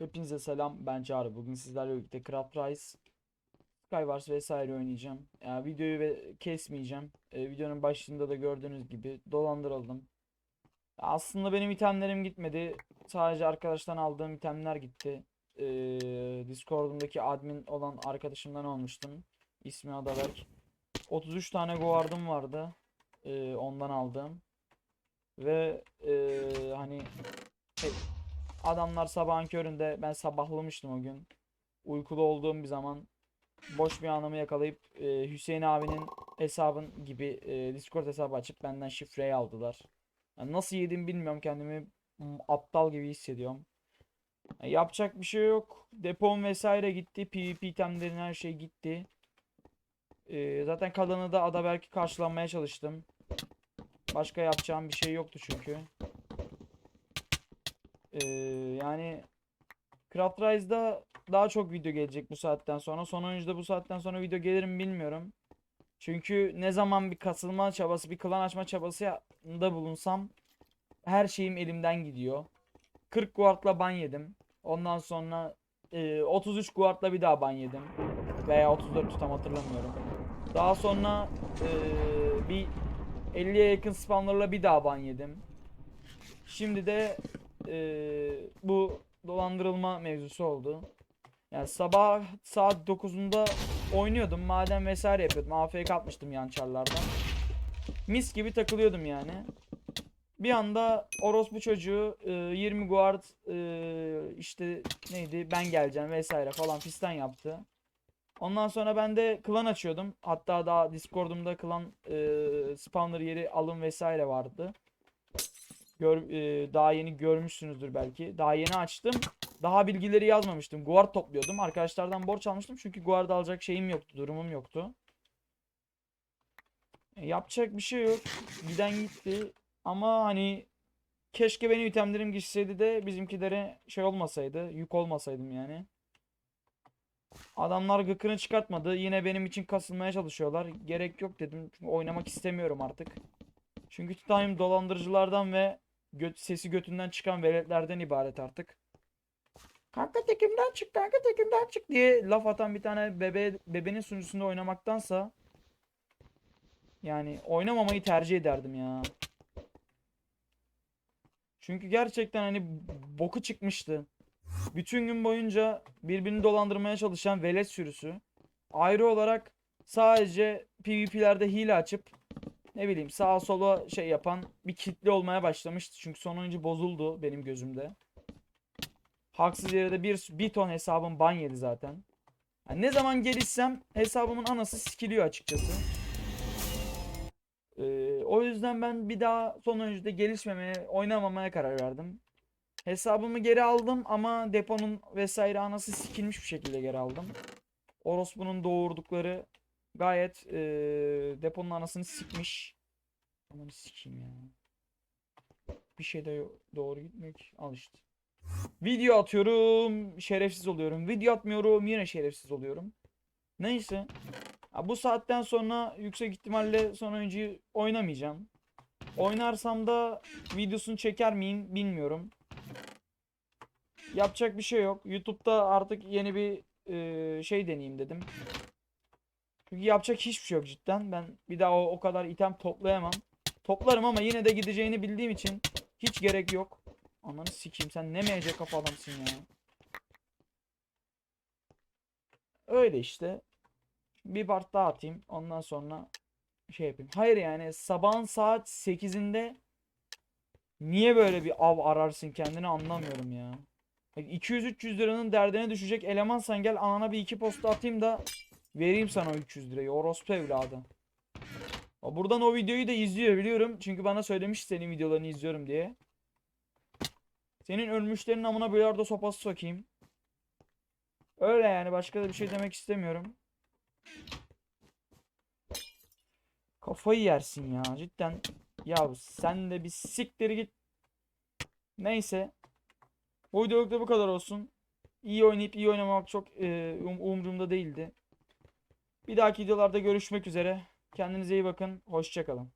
Hepinize selam. Ben Çağrı. Bugün sizlerle birlikte Craft Rise, Skywars vesaire oynayacağım. Yani videoyu kesmeyeceğim. Ee, videonun başında da gördüğünüz gibi dolandırıldım. Aslında benim itemlerim gitmedi. Sadece arkadaştan aldığım itemler gitti. Ee, Discord'umdaki admin olan arkadaşımdan almıştım. İsmi Adaberk. 33 tane guard'ım vardı. Ee, ondan aldığım. Ve ee, hani Adamlar sabahın köründe ben sabahlamıştım o gün. Uykulu olduğum bir zaman boş bir anımı yakalayıp e, Hüseyin abinin hesabın gibi e, Discord hesabı açıp benden şifreyi aldılar. Yani nasıl yedim bilmiyorum kendimi aptal gibi hissediyorum. Yani yapacak bir şey yok. Depom vesaire gitti. PvP itemlerin her şey gitti. E, zaten kalanı da Adaberk'i karşılamaya çalıştım. Başka yapacağım bir şey yoktu çünkü. Ee, yani Craft Rise'da daha çok video gelecek bu saatten sonra. Son oyuncuda bu saatten sonra video gelir mi bilmiyorum. Çünkü ne zaman bir kasılma çabası, bir klan açma çabasında bulunsam her şeyim elimden gidiyor. 40 guardla ban yedim. Ondan sonra e, 33 guardla bir daha ban yedim. Veya 34 tutam hatırlamıyorum. Daha sonra e, bir 50'ye yakın spawnerla bir daha ban yedim. Şimdi de eee, bu dolandırılma mevzusu oldu. Yani sabah saat 9'unda oynuyordum. Maden vesaire yapıyordum. AFK atmıştım yan çarlardan. Mis gibi takılıyordum yani. Bir anda orospu çocuğu eee, 20 guard eee, işte neydi ben geleceğim vesaire falan fistan yaptı. Ondan sonra ben de klan açıyordum. Hatta daha Discord'umda klan eee spawner yeri alım vesaire vardı. Gör, e, daha yeni görmüşsünüzdür belki. Daha yeni açtım. Daha bilgileri yazmamıştım. Guard topluyordum. Arkadaşlardan borç almıştım. Çünkü guard alacak şeyim yoktu. Durumum yoktu. E, yapacak bir şey yok. Giden gitti. Ama hani keşke benim itemlerim gitseydi de bizimkilere şey olmasaydı. Yük olmasaydım yani. Adamlar gıkını çıkartmadı. Yine benim için kasılmaya çalışıyorlar. Gerek yok dedim. Çünkü oynamak istemiyorum artık. Çünkü Titanium dolandırıcılardan ve göt, sesi götünden çıkan veletlerden ibaret artık. Kanka tekimden çık, kanka tekimden çık diye laf atan bir tane bebe bebenin sunucusunda oynamaktansa yani oynamamayı tercih ederdim ya. Çünkü gerçekten hani boku çıkmıştı. Bütün gün boyunca birbirini dolandırmaya çalışan velet sürüsü. Ayrı olarak sadece PvP'lerde hile açıp ne bileyim sağa sola şey yapan bir kitle olmaya başlamıştı. Çünkü son oyuncu bozuldu benim gözümde. Haksız yere de bir, bir ton hesabım ban yedi zaten. Yani ne zaman gelişsem hesabımın anası sikiliyor açıkçası. Ee, o yüzden ben bir daha son oyuncuda gelişmemeye, oynamamaya karar verdim. Hesabımı geri aldım ama deponun vesaire anası sikilmiş bir şekilde geri aldım. Orospu'nun doğurdukları gayet eee, deponun anasını sikmiş. Aman sikeyim ya. Bir şeyde yo- doğru gitmek al işte. Video atıyorum şerefsiz oluyorum. Video atmıyorum yine şerefsiz oluyorum. Neyse. Ha, bu saatten sonra yüksek ihtimalle son oyuncuyu oynamayacağım. Oynarsam da videosunu çeker miyim bilmiyorum. Yapacak bir şey yok. YouTube'da artık yeni bir eee, şey deneyeyim dedim. Çünkü yapacak hiçbir şey yok cidden. Ben bir daha o, o kadar item toplayamam. Toplarım ama yine de gideceğini bildiğim için hiç gerek yok. Ananı sikeyim sen ne meyecek kafa adamsın ya. Öyle işte. Bir part daha atayım. Ondan sonra şey yapayım. Hayır yani sabahın saat 8'inde niye böyle bir av ararsın kendini anlamıyorum ya. 200-300 liranın derdine düşecek elemansan gel anana bir iki posta atayım da Vereyim sana o 300 lirayı. Orospu evladı. Buradan o videoyu da izliyor biliyorum. Çünkü bana söylemiş senin videolarını izliyorum diye. Senin ölmüşlerin amına bilardo sopası sokayım. Öyle yani başka da bir şey demek istemiyorum. Kafayı yersin ya cidden. Ya sen de bir siktir git. Neyse. Bu videoluk da bu kadar olsun. İyi oynayıp iyi oynamamak çok e, um- umurumda değildi. Bir dahaki videolarda görüşmek üzere. Kendinize iyi bakın. Hoşçakalın.